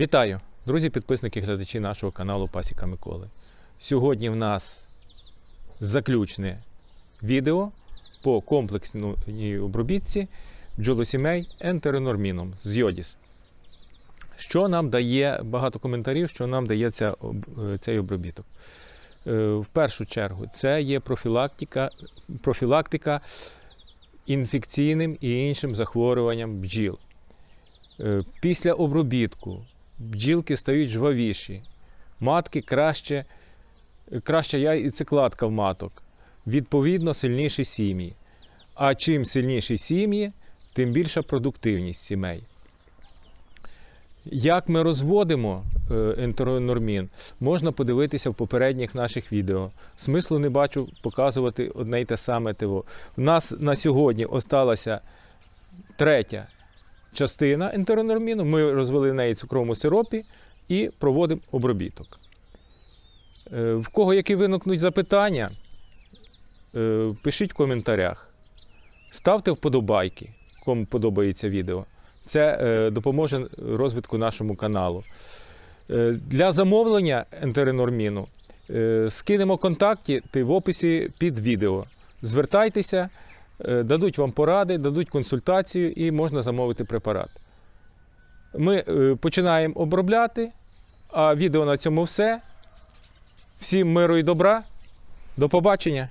Вітаю, друзі, підписники, глядачі нашого каналу Пасіка Миколи. Сьогодні в нас заключне відео по комплексній обробітці бджолосімей ентеронорміном з Йодіс. Що нам дає багато коментарів, що нам дає ця, е, цей обробіток? Е, В першу чергу, це є профілактика, профілактика інфекційним і іншим захворюванням бджіл. Е, Після обробітку бджілки стають жвавіші, матки краще, краща яйцекладка в маток, відповідно, сильніші сім'ї. А чим сильніші сім'ї, тим більша продуктивність сімей. Як ми розводимо е, ентеронормін, можна подивитися в попередніх наших відео. Смислу не бачу показувати одне й те саме. У нас на сьогодні осталася третя частина ентеронорміну. Ми розвели неї цукровому сиропі і проводимо обробіток. Е, В кого які виникнуть запитання, е, пишіть в коментарях. Ставте вподобайки, кому подобається відео. Це е, допоможе розвитку нашому каналу. Для замовлення ентеронорміну скинемо контакти в описі під відео. Звертайтеся, дадуть вам поради, дадуть консультацію і можна замовити препарат. Ми е, починаємо обробляти, а відео на цьому все. Всім миру і добра. До побачення!